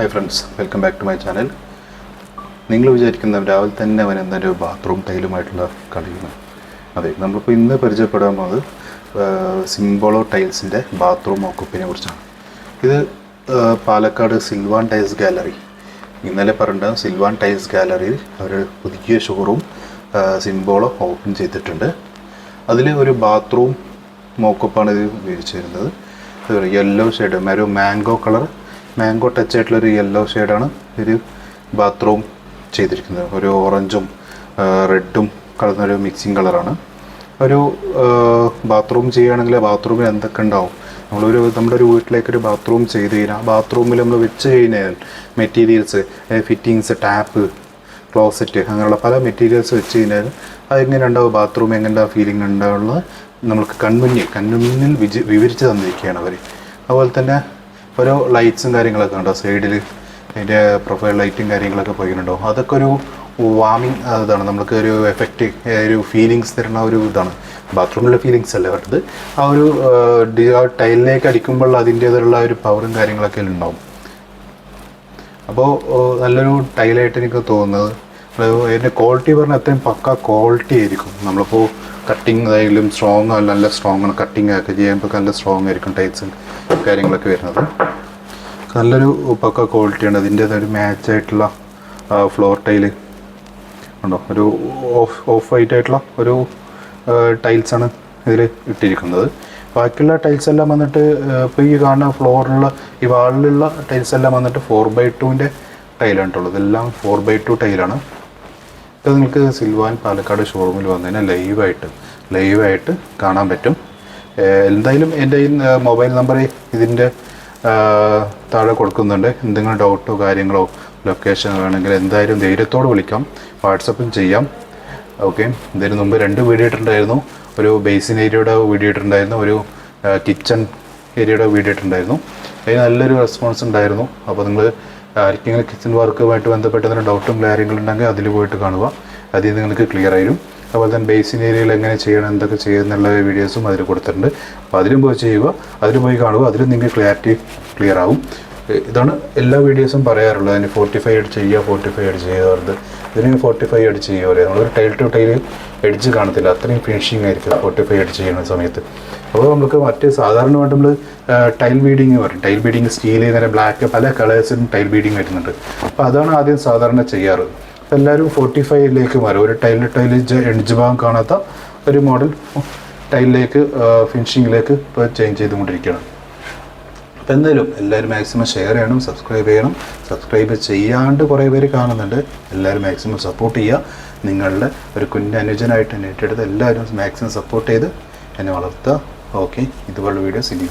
Hi friends welcome back to my channel നിങ്ങൾ വിചാരിക്കുന്ന രാവിലെ തന്നെ അവൻ എന്തൊരു ബാത്റൂം ടൈലുമായിട്ടുള്ള കളിയാണ്. അതെ നമ്മളിപ്പോൾ ഇന്ന് പരിചയപ്പെടാൻ പോകുന്നത് സിംബോളോ ടൈൽസിന്റെ ബാത്റൂം ഓക്കുപ്പിനെ കുറിച്ചാണ്. ഇത് പാലക്കാട് സിൽവാൻ ടൈൽസ് ഗാലറി ഇന്നലെ പറഞ്ഞ സിൽവാൻ ടൈൽസ് ഗാലറിയിൽ അവർ പുതുക്കിയ ഷോറൂം സിംബോളോ ഓപ്പൺ ചെയ്തിട്ടുണ്ട്. അതിൽ ഒരു ബാത്റൂം മോക്കപ്പാണ് ഇത് ഉപയോഗിച്ചിരുന്നത്. യെല്ലോ ഷെയ്ഡ് ഒരു മാംഗോ കളർ മാംഗോ ടച്ച് ആയിട്ടുള്ള ഒരു യെല്ലോ ഷെയ്ഡാണ് ഒരു ബാത്റൂം ചെയ്തിരിക്കുന്നത്. ഒരു ഓറഞ്ചും റെഡും കലർന്ന ഒരു മിക്സിങ് കളറാണ് ഒരു ബാത്റൂം ചെയ്യുകയാണെങ്കിൽ ബാത്റൂമിൽ എന്തൊക്കെ ഉണ്ടാവും? നമ്മളൊരു നമ്മുടെ ഒരു വീട്ടിലേക്ക് ഒരു ബാത്റൂം ചെയ്ത് കഴിഞ്ഞാൽ ബാത്റൂമിൽ നമ്മൾ വെച്ച് കഴിഞ്ഞാൽ മെറ്റീരിയൽസ് ഫിറ്റിങ്സ് ടാപ്പ് ക്ലോസറ്റ് അങ്ങനെയുള്ള പല മെറ്റീരിയൽസ് വെച്ച് കഴിഞ്ഞാൽ അതെങ്ങനെ ഉണ്ടാവും ബാത്റൂം എങ്ങനെ ഫീലിംഗ് ഉണ്ടാവുള്ളത് നമുക്ക് കൺമുന്നിൽ കൺമുന്നിൽ വിജി വിവരിച്ച് തന്നിരിക്കുകയാണ് അവർ അതുപോലെ തന്നെ ഓരോ ലൈറ്റ്സും കാര്യങ്ങളൊക്കെ ഉണ്ടോ? സൈഡിൽ അതിന്റെ പ്രൊഫൈൽ ലൈറ്റും കാര്യങ്ങളൊക്കെ പോയിട്ടുണ്ടോ അതൊക്കെ ഒരു വാമിങ് ഇതാണ്. നമുക്ക് ഒരു എഫക്റ്റ് ഒരു ഫീലിങ്സ് തരുന്ന ഒരു ഇതാണ്. ബാത്റൂമിലെ ഫീലിങ്സ് അല്ലേ പറഞ്ഞത് ആ ഒരു ടൈലിലേക്ക് അടിക്കുമ്പോൾ അതിന്റേതുള്ള ഒരു പവറും കാര്യങ്ങളൊക്കെ ഉണ്ടാവും. അപ്പോൾ നല്ലൊരു ടൈലായിട്ട് എനിക്ക് തോന്നുന്നത് അത് അതിന്റെ ക്വാളിറ്റി പറഞ്ഞാൽ അത്രയും പക്ക ക്വാളിറ്റി ആയിരിക്കും. നമ്മളിപ്പോൾ കട്ടിങ് ആയാലും സ്ട്രോങ് നല്ല സ്ട്രോങ് ആണ്. കട്ടിങ് ഒക്കെ ചെയ്യുമ്പോൾ നല്ല സ്ട്രോങ് ആയിരിക്കും ടൈൽസും കാര്യങ്ങളൊക്കെ വരുന്നത്? നല്ലൊരു പക്ക ക്വാളിറ്റിയാണ് ഇതിന്റെ മാച്ച് ആയിട്ടുള്ള ഫ്ലോർ ടൈൽ ഉണ്ടോ? ഒരു ഓഫ് ഓഫ് വൈറ്റ് ആയിട്ടുള്ള ഒരു ടൈൽസാണ് ഇതിൽ ഇട്ടിരിക്കുന്നത്. ബാക്കിയുള്ള ടൈൽസ് എല്ലാം വന്നിട്ട് ഇപ്പോൾ ഈ കാണുന്ന ഫ്ലോറിലുള്ള ഈ വാളിലുള്ള ടൈൽസ് എല്ലാം വന്നിട്ട് ഫോർ ബൈ ടുവിന്റെ ടൈലാണ് ഉള്ളത് ഇതെല്ലാം ഫോർ ബൈ ടു ടൈലാണ് ഇത് നിങ്ങൾക്ക് സിൽവാൻ പാലക്കാട് ഷോറൂമിൽ വന്നതിന് ലൈവായിട്ട് ലൈവായിട്ട് കാണാൻ പറ്റും. എന്തായാലും എന്റെ ഈ മൊബൈൽ നമ്പർ ഇതിന്റെ താഴെ കൊടുക്കുന്നുണ്ട്. എന്തെങ്കിലും ഡൗട്ടോ കാര്യങ്ങളോ ലൊക്കേഷൻ വേണമെങ്കിൽ എന്തായാലും ധൈര്യത്തോട് വിളിക്കാം. വാട്സപ്പും ചെയ്യാം. ഓക്കെ. ഇതിന് മുമ്പ് രണ്ട് വീഡിയോ ഇട്ടിട്ടുണ്ടായിരുന്നു. ഒരു ബേസിൻ ഏരിയയുടെ വീഡിയോ ഇട്ടിട്ടുണ്ടായിരുന്നു. ഒരു കിച്ചൺ ഏരിയയുടെ വീഡിയോ ഇട്ടിട്ടുണ്ടായിരുന്നു. അതിന് നല്ലൊരു റെസ്പോൺസ് ഉണ്ടായിരുന്നു. അപ്പോൾ നിങ്ങൾ ആർക്കെങ്കിലും കിച്ചൺ വർക്കുമായിട്ട് ബന്ധപ്പെട്ട് എന്തെങ്കിലും ഡൗട്ടും കാര്യങ്ങളുണ്ടെങ്കിൽ അതിൽ പോയിട്ട് കാണുക. അതിൽ നിങ്ങൾക്ക് ക്ലിയർ ആയിരും. അതുപോലെ തന്നെ ബേസിൻ ഏരിയയിൽ എങ്ങനെ ചെയ്യണം എന്തൊക്കെ ചെയ്യുന്നുള്ള വീഡിയോസും അതിൽ കൊടുത്തിട്ടുണ്ട്. അപ്പോൾ അതിലും പോയി ചെയ്യുക അതിലും പോയി കാണുക അതിലും നിങ്ങൾക്ക് ക്ലാരിറ്റി ക്ലിയർ ആവും. ഇതാണ് എല്ലാ വീഡിയോസും പറയാറുള്ളത്. അതിന് ഫോർട്ടി ഫൈവ് എഡിറ്റ് ചെയ്യുക ഫോർട്ടി ഫൈവ് എഡിറ്റ് ചെയ്യുക ഇതിന് ഫോർട്ടി ഫൈവ് എഡിറ്റ് ചെയ്യുക പറയുക നമ്മളൊരു ടൈൽ ടു ടൈൽ എഡിച്ച് കാണത്തില്ല. അത്രയും ഫിനിഷിങ് ആയിരിക്കും ഫോർട്ടി ഫൈവ് എഡിറ്റ് ചെയ്യുന്ന സമയത്ത്. അപ്പോൾ നമുക്ക് മറ്റ് സാധാരണമായിട്ട് നമ്മൾ ടൈൽ ബീഡിങ് പറയും. ടൈൽ ബീഡിങ് സ്റ്റീൽ ഇങ്ങനെ ബ്ലാക്ക് പല കളേഴ്സിനും ടൈൽ ബീഡിങ് വരുന്നുണ്ട്. അപ്പോൾ അതാണ് ആദ്യം സാധാരണ ചെയ്യാറ്. എല്ലാവരും ഫോർട്ടി ഫൈവിലേക്ക് മാറും. ഒരു ടൈൽ ടൈൽ എഡ്ജ് ഭാഗം കാണാത്ത ഒരു മോഡൽ ടൈലിലേക്ക് ഫിനിഷിങ്ങിലേക്ക് ഇപ്പോൾ ചേഞ്ച് ചെയ്തുകൊണ്ടിരിക്കുകയാണ്. അപ്പോൾ എന്തായാലും എല്ലാവരും മാക്സിമം ഷെയർ ചെയ്യണം സബ്സ്ക്രൈബ് ചെയ്യണം. സബ്സ്ക്രൈബ് ചെയ്യാണ്ട് കുറേ പേര് കാണുന്നുണ്ട്. എല്ലാവരും മാക്സിമം സപ്പോർട്ട് ചെയ്യുക. നിങ്ങളുടെ ഒരു കുഞ്ഞനുജനായിട്ട് എന്നെ ഏറ്റെടുത്ത് എല്ലാവരും മാക്സിമം സപ്പോർട്ട് ചെയ്ത് എന്നെ വളർത്തുക. ഓക്കെ ഇതുപോലുള്ള വീഡിയോസ് ഇനി